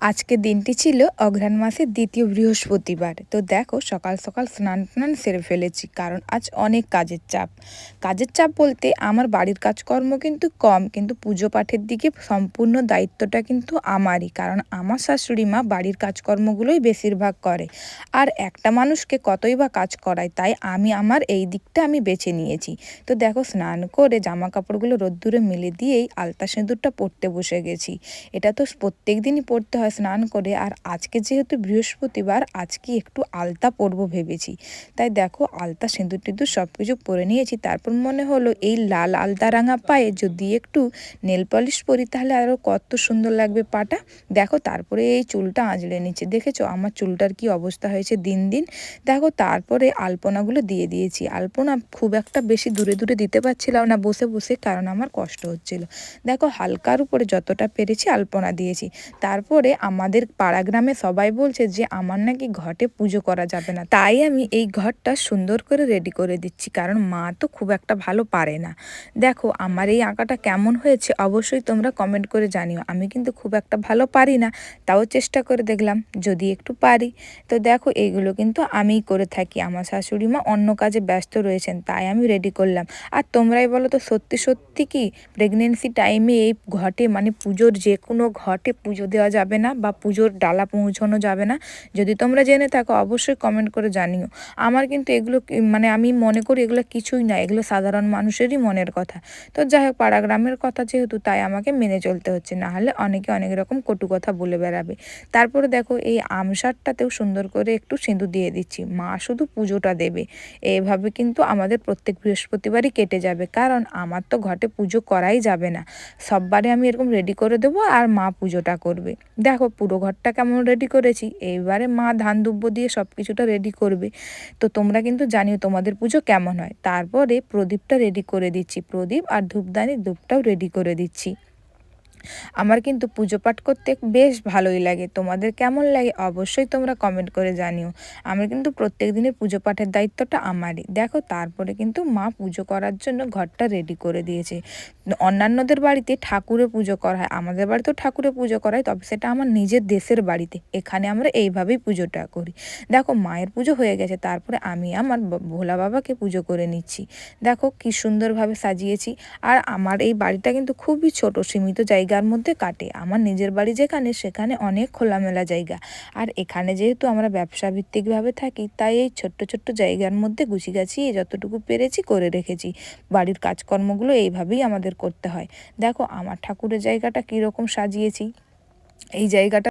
আজকে দিনটি ছিল অঘ্রাণ মাসের দ্বিতীয় বৃহস্পতিবার। তো দেখো, সকাল সকাল স্নান টান সেরে ফেলেছি, কারণ আজ অনেক কাজের চাপ। কাজের চাপ বলতে আমার বাড়ির কাজকর্ম কিন্তু কম, কিন্তু পুজো পাঠের দিকে সম্পূর্ণ দায়িত্বটা কিন্তু আমারই, কারণ আমার শাশুড়ি মা বাড়ির কাজকর্মগুলোই বেশিরভাগ করে। আর একটা মানুষকে কতই বা কাজ করায়, তাই আমি আমার এই দিকটা আমি বেছে নিয়েছি। তো দেখো, স্নান করে জামা কাপড়গুলো রোদ্দুরে মেলে দিয়েই আলতা সিঁদুরটা পরতে বসে গেছি। এটা তো প্রত্যেক দিনই পড়তে হয় স্নান করে আর আজকে যেহেতু বৃহস্পতিবার, আজকে একটু আলতা পরবো ভেবেছি। তাই দেখো, আলতা, সিঁদুর টিঁদুর সব কিছু পরে নিয়েছি। তারপর মনে হলো এই লাল আলতা রাঙা পায়ে যদি একটু নেল পলিশ পরি তাহলে আরও কত সুন্দর লাগবে পাটা। দেখো, তারপরে এই চুলটা আঁচড়ে নিচ্ছে। দেখেছ, আমার চুলটার কি অবস্থা হয়েছে দিন দিন। দেখো, তারপরে আলপনাগুলো দিয়ে দিয়েছি। আলপনা খুব একটা বেশি দূরে দূরে দিতে পারছিলাম না, বসে বসে, কারণ আমার কষ্ট হচ্ছিল। দেখো, হালকার উপরে যতটা পেরেছি আলপনা দিয়েছি। তারপরে আমাদের পাড়া গ্রামে সবাই বলছে যে, আমার নাকি ঘটে পুজো করা যাবে না। তাই আমি এই ঘরটা সুন্দর করে রেডি করে দিচ্ছি, কারণ মা তো খুব একটা ভালো পারে না। দেখো, আমার এই আঁকাটা কেমন হয়েছে অবশ্যই তোমরা কমেন্ট করে জানিও। আমি কিন্তু খুব একটা ভালো পারি না, তাও চেষ্টা করে দেখলাম, যদি একটু পারি। তো দেখো এইগুলো কিন্তু আমিই করে থাকি। আমার শাশুড়ি মা অন্য কাজে ব্যস্ত রয়েছেন, তাই আমি রেডি করলাম। আর তোমরাই বলো তো, সত্যি সত্যি কি প্রেগনেন্সি টাইমে এই ঘটে মানে পুজোর যে কোনো ঘটে পুজো দেওয়া যাবে না? বা পুজোর ডালা পৌঁছানো যাবে না। যদি তোমরা জেনে থাকো, অবশ্যই কমেন্ট করে জানিও। আমার কিন্তু এগুলো মানে আমি মনে করি এগুলো কিছুই না, এগুলো সাধারণ মানুষেরই মনের কথা। তো যাই হোক পাড়া গ্রামের কথা যেহেতু, তাই আমাকে মেনে চলতে হচ্ছে, না হলে অনেকে অনেক রকম কটু কথা বলে বেড়াবে। তারপরে দেখো, এই আমসারটাতেও সুন্দর করে একটু সিঁদুর দিয়ে দিচ্ছি। মা শুধু পুজোটা দেবে। এইভাবে কিন্তু আমাদের প্রত্যেক বৃহস্পতিবারই কেটে যাবে। কারণ আমার তো ঘটে পুজো করাই যাবে না। সববারে আমি এরকম রেডি করে দেবো আর মা পুজোটা করবে। দেখো পুরো ঘরটা কেমন রেডি করেছি, এইবারে মা ধান দুব্য দিয়ে সব কিছুটা রেডি করবে। তো তোমরা কিন্তু জানিও তোমাদের পুজো কেমন হয়। তারপরে প্রদীপটা রেডি করে দিচ্ছি, প্রদীপ আর ধূপদানি ধূপটাও রেডি করে দিচ্ছি। আমার কিন্তু পুজো পাঠ করতে বেশ ভালোই লাগে। তোমাদের কেমন লাগে অবশ্যই তোমরা কমেন্ট করে জানিও। আমার কিন্তু প্রত্যেক দিনের পুজো পাঠের দায়িত্বটা আমারই। দেখো, তারপরে কিন্তু মা পুজো করার জন্য ঘরটা রেডি করে দিয়েছে। অন্যান্যদের বাড়িতে ঠাকুরে পুজো করা হয়। আমাদের বাড়িতেও ঠাকুরে পুজো করা হয়, তবে সেটা আমার নিজের দেশের বাড়িতে। এখানে আমরা এইভাবেই পুজোটা করি। দেখো, মায়ের পুজো হয়ে গেছে, তারপরে আমি আমার ভোলা বাবাকে পুজো করে নিচ্ছি। দেখো, কি সুন্দরভাবে সাজিয়েছি। আর আমার এই বাড়িটা কিন্তু খুবই ছোট, সীমিত জায়গার মধ্যে কাটে। আমার নিজের বাড়ি যেখানে, সেখানে অনেক খোলামেলা জায়গা। আর এখানে যেহেতু আমরা ব্যবসা ভিত্তিকভাবে থাকি, তাই এই ছোট্ট ছোট্ট জায়গার মধ্যে গুছি গাছিয়ে যতটুকু পেরেছি করে রেখেছি। বাড়ির কাজকর্মগুলো এইভাবেই আমাদের করতে হয়। দেখো, আমার ঠাকুরের জায়গাটা কীরকম সাজিয়েছি। এই জায়গাটা